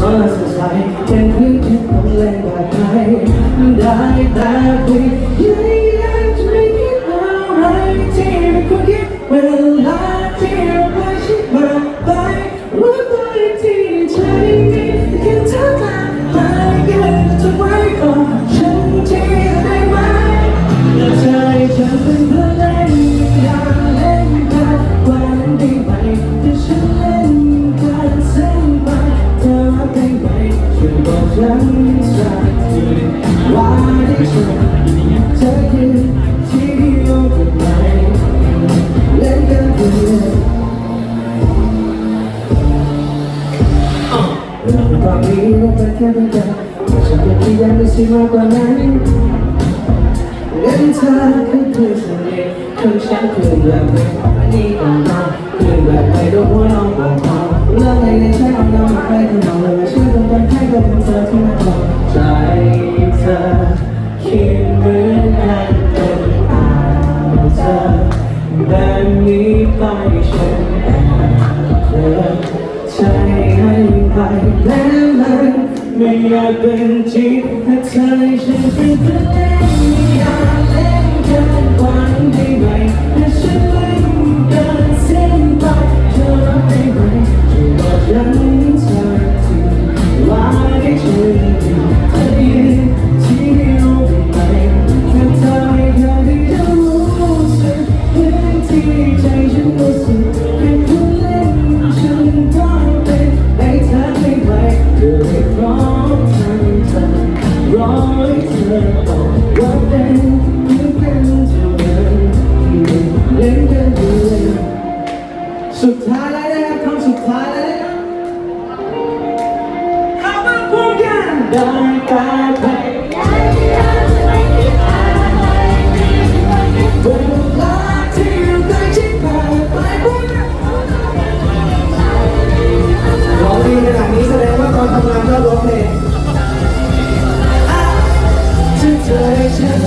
สดสดใสแค่เพียงแค่ต้องเล่นแบบไหนได้แต่เพียงอยากจะไม่คิดอะไรที่ไม่ควรคิดเวลาที่เราไปชิดมาไปรู้ตัวอีกทีใจมีแค่เธอมาหายเกินจะไว้ก่อนฉันที่ได้ไหมใจฉันเป็น เราตอนนี้เราเป็นแค่เพื่อนกันแต่ฉันยังไม่ใช่มากกว่านั้นเล่นเธอคือเพื่อนสนิทคือฉันคือแบบไม่นี่ก็น้องคือแบบไม่รู้ว่าน้องบอกเขาเรื่องอะไรในใจเอาน้องมาให้ทั้งน้องเลยมาช่วยกันกันให้กับเธอที่มาบอกใจเธอคิดเหมือนกันเป็นอาเธอแบบนี้ไปฉันแอบเธอ ไม่อยากเป็นจริงถ้าเธอให้ฉันเป็นเพื่อน สุดท้ายและครัคำสุดท้ายแล้วนะครับเข้ามาพูดกันได้ตาเพลงร้อขนาดนี้แสดงว่าตอนทำงานก็ร้งเลง